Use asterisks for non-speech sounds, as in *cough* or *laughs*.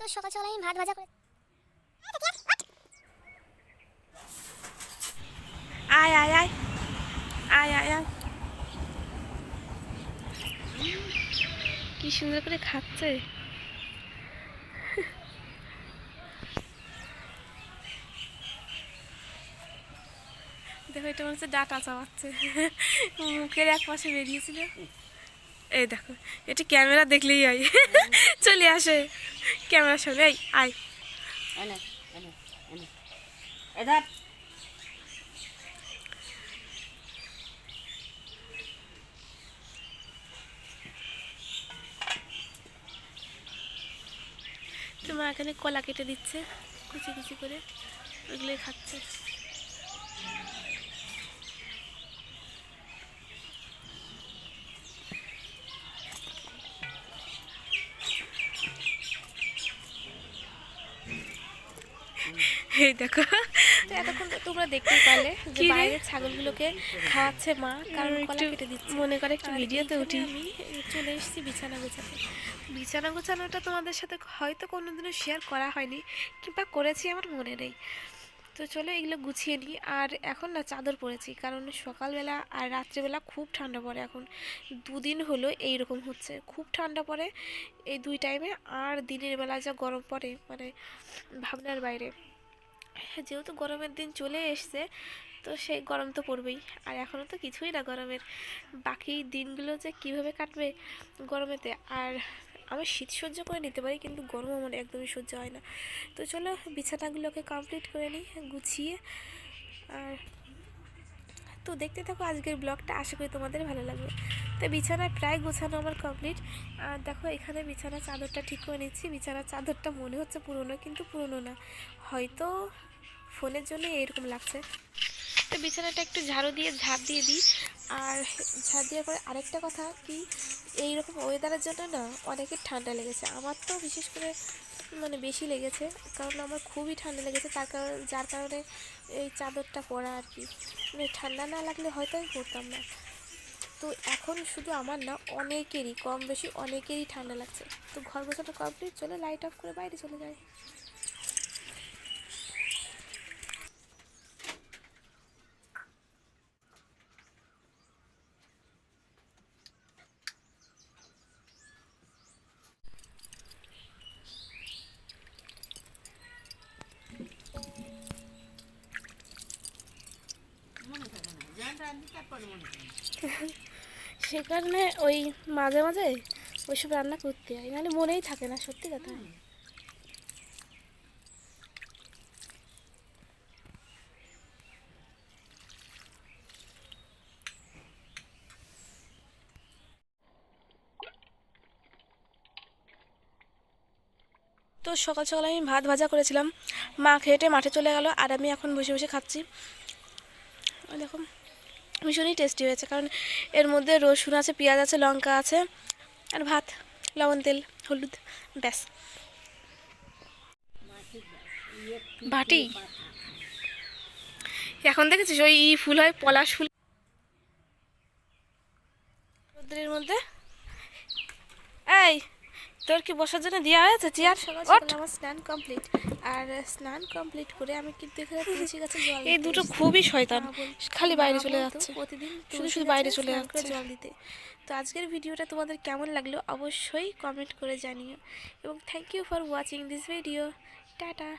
তো সকাল সকাল আমি ভাত ভাজা করে আয় আয় আয়। আয় আয় আয়। কি সুন্দর করে খাচ্ছে। দেখো, এটা মনে হচ্ছে ডাটা চাওয়াচ্ছে মুখের এক পাশে বেরিয়েছিল। এই দেখো এটি ক্যামেরা দেখলেই হয়। চলে আসে। ক্যামেরা সামনে এই আয়। তোমার এখানে কলা কেটে দিচ্ছে কুচি কুচি করে ওইগুলোই খাচ্ছে। এই দেখো। তো এতক্ষণ তোমরা দেখতেই পারলে যে? বাইরে ছাগলগুলোকে খাওয়াচ্ছে মা কারণ একটু কেটে দিচ্ছে। মনে করে একটু ভিডিওতে উঠি। আমি চলে এসেছি বিছানা গোছাতে। বিছানা গোছানোটা তোমাদের সাথে হয়তো কোনোদিনও শেয়ার করা হয়নি কিংবা করেছি আমার মনে নেই। তো চলো এগুলো গুছিয়ে নিই। আর এখন না চাদর পরেছি কারণ সকালবেলা আর রাত্রিবেলা খুব ঠান্ডা পড়ে এখন। দুদিন হলো এই রকম হচ্ছে খুব ঠান্ডা পড়ে এই দুই টাইমে আর দিনের বেলা যা গরম পড়ে মানে ভাবনার বাইরে। হ্যাঁ, যেহেতু গরমের দিন চলে এসছে তো সেই গরম তো পড়বেই। আর এখনও তো কিছুই না গরমের। বাকি দিনগুলো যে কীভাবে কাটবে গরমেতে আর আমি শীত সহ্য করে নিতে পারি, কিন্তু গরম আমার একদমই সহ্য হয় না। তো চলো, বিছানাগুলোকে কমপ্লিট করে নিই, গুছিয়ে। আর তো দেখতে থাকো, আজকের ব্লগটা আশা করি তোমাদের ভালো লাগবে। তো বিছানায় প্রায় গোছানো আমার কমপ্লিট আর দেখো, এখানে বিছানার চাদরটা ঠিক করে নিচ্ছি। বিছানার চাদরটা মনে হচ্ছে পুরনো, কিন্তু পুরনো না। হয়তো ফোনের জন্য এরকম লাগছে। তো বিছানাটা একটু ঝাড়ু দিয়ে ঝাড় দিয়ে দিই। আর ঝাড় দেওয়ার পরে আরেকটা কথা কি এই রকম ওয়েদারের জন্য না অনেকের ঠান্ডা লেগেছে। আমার তো বিশেষ করে মানে বেশি লেগেছে, কারণ আমার খুবই ঠান্ডা লেগেছে। তার কারণ, যার কারণে এই চাদরটা পরা আর কি। মানে ঠান্ডা না লাগলে হয়তো আমি পরতাম না। তো এখন শুধু আমার না, অনেকেরই, কম বেশি অনেকেরই ঠান্ডা লাগছে। তো ঘর গোছানো কমপ্লিট চলে লাইট অফ করে বাইরে চলে যায় মনে থাকে না জানটা আনবি তারপরে মনে থাকে না। *laughs* সে কারণে ওই মাঝে মাঝে ওইসব রান্না করতে হয়, নাহলে মনেই থাকে না, সত্যি কথা। তো সকাল সকাল আমি ভাত ভাজা করেছিলাম, মা খেটে মাঠে চলে গেল, আর আমি এখন বসে বসে খাচ্ছি। দেখো ভীষণই টেস্টি হয়েছে, কারণ এর মধ্যে রসুন আছে, পেঁয়াজ আছে, লঙ্কা আছে, আর ভাত, লবণ, তেল, হলুদ, ব্যাস। বাটি? এখন দেখেছিস ওই ই ফুল হয়, পলাশ ফুল? রোদ্রের মধ্যে? এই! তোর কি বসার জন্য দেওয়া হয়েছে চেয়ার? সকাল আমার স্নান কমপ্লিট আর স্নান কমপ্লিট করে আমি কিন্তু এখানে *laughs* তুলসী গাছে জল এই দুটো খুবই শয়তান। খালি বাইরে চলে যাচ্ছে। প্রতিদিন শুধু শুধু বাইরে চলে যাচ্ছে। জল দিতে। তো আজকের ভিডিওটা তোমাদের কেমন লাগল অবশ্যই কমেন্ট করে জানিও। এবং thank you for watching this video tata.